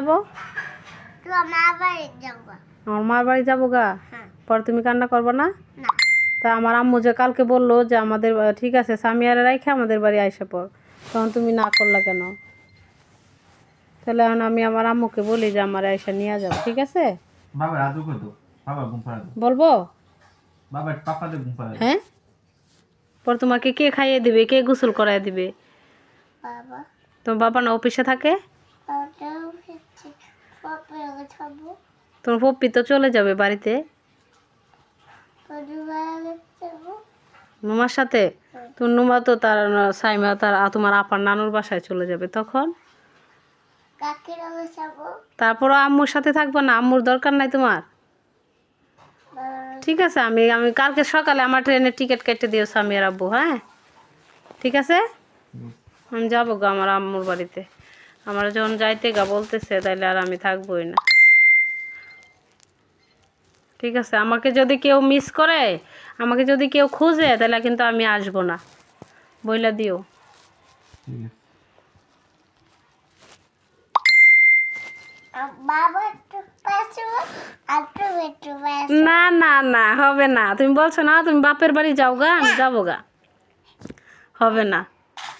যাব? তো আমার বাড়ি যাব। মার বাড়ি যাব গা? হ্যাঁ। পরে তুমি কান্না করবে না? না। তা আমার আম্মু যে কালকে বলল যে আমাদের ঠিক আছে সামিয়ারে রাইখে আমাদের বাড়ি আইসা পর। তখন তুমি না করলা কেন? তাহলে এখন আমি আমার আম্মুকে বলি যে আমার আইসা নিয়ে যাব ঠিক আছে? বাবা রাজু করে বাবা ঘুম পাড়া বলব? বাবা ঘুম হ্যাঁ? পর তোমাকে কে খাইয়ে দিবে কে গোসল করাই দিবে? বাবা। তোমার বাবা না অফিসে থাকে? তোমার পপ্পি তো চলে যাবে বাড়িতে? নুমার সাথে? তো নুমা তো তার সাইমা তার তোমার আপার নানুর বাসায় চলে যাবে তখন? তারপরও আম্মুর সাথে থাকব না? আম্মুর দরকার নাই তোমার? ঠিক আছে আমি আমি কালকে সকালে আমার ট্রেনের টিকিট কেটে দিও আর আব্বু হ্যাঁ? ঠিক আছে? আমি যাব গো আমার আম্মুর বাড়িতে। আমার যখন যাইতে গা বলতেছে তাইলে আর আমি থাকবোই না। ঠিক আছে আমাকে যদি কেউ মিস করে আমাকে যদি কেউ খুঁজে তাহলে কিন্তু আমি আসব না। বইলা দিও। না না না হবে না। তুমি বলছো না তুমি বাপের বাড়ি যাও গা আমি যাব গা। হবে না।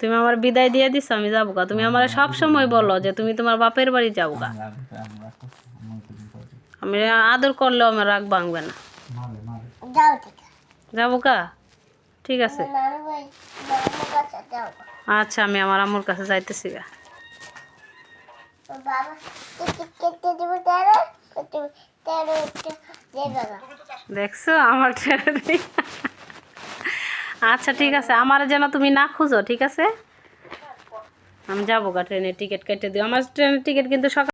তুমি আমার বিদায় দিয়ে দিছো আমি যাব গা। তুমি আমার সব সময় বলো যে তুমি তোমার বাপের বাড়ি যাও গা। আমি আদর করলেও আমার রাগ ভাঙবে না। যাব গা? ঠিক আছে। আচ্ছা আমি আমার আম্মুর কাছে যাইতেছি গা। দেখছ? আমার আচ্ছা ঠিক আছে। আমার যেন তুমি না খুঁজো, ঠিক আছে? আমি যাব গা ট্রেনের টিকিট কেটে দিও। আমার ট্রেনের টিকিট কিন্তু সকাল